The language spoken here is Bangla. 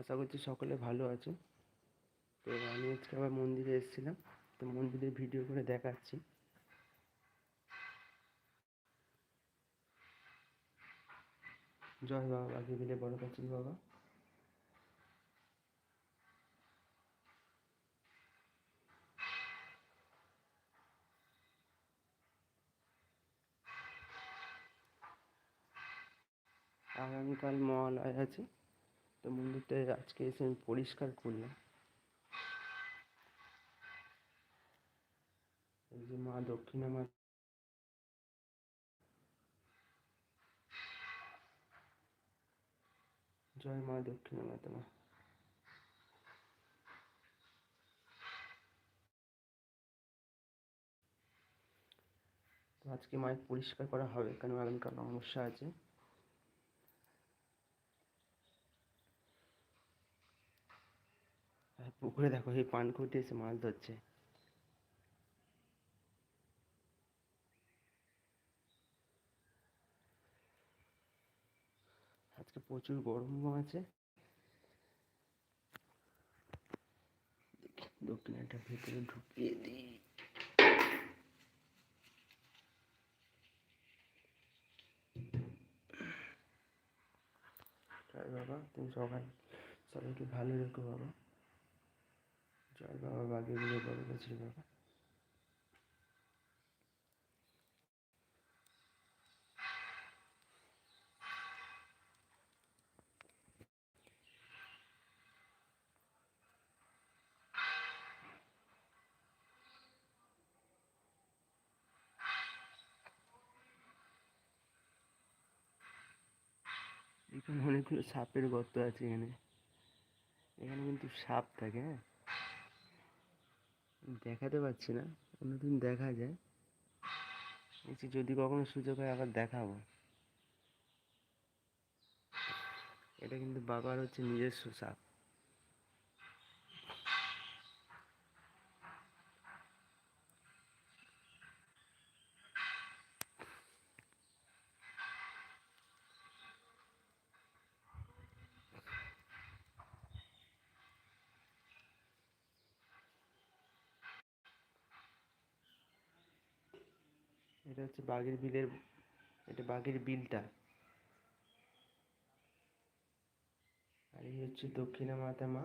আশা করছি সকলে ভালো আছে। তো আমি আজকে আবার মন্দিরে এসেছিলাম, তো মন্দিরের ভিডিও করে দেখাচ্ছি। জয় বাবা বাকি বিলে বড় কাছিল বাবা। আগামীকাল মহালয় আছে। তো মন্দিরটা আজকে এসে আমি পরিষ্কার করলাম। এই যে মা দক্ষিণা মা জয় মা দক্ষিণা মাতা মা। তো আজকে মায়ের পরিষ্কার করা হবে কারণ আগামীকাল অমাবস্যা আছে। আর পুকুরে দেখো, এই পানকুটি এসে মাছ ধরছে। আজকে প্রচুর গরমও আছে। দক্ষিণাটা ভেতরে ঢুকিয়ে দিই। বাবা, তুমি সবাই, সবাইকে ভালো রেখো বাবা। জয় বাবা বাগে গিয়ে বড় গেছিল বাবা। এখানে অনেকগুলো সাপের গর্ত আছে এখানে। এখানে কিন্তু সাপ থাকে হ্যাঁ? দেখাতে পারছি না, অন্যদিন দেখা যায়। যদি কখনো সুযোগ হয় আবার দেখাবো। এটা কিন্তু বাবার হচ্ছে নিজস্ব সাপ এটা হচ্ছে বাঘের বিলের এটা বাঘের বিলটা। আর এই হচ্ছে দক্ষিণা মাতা মা।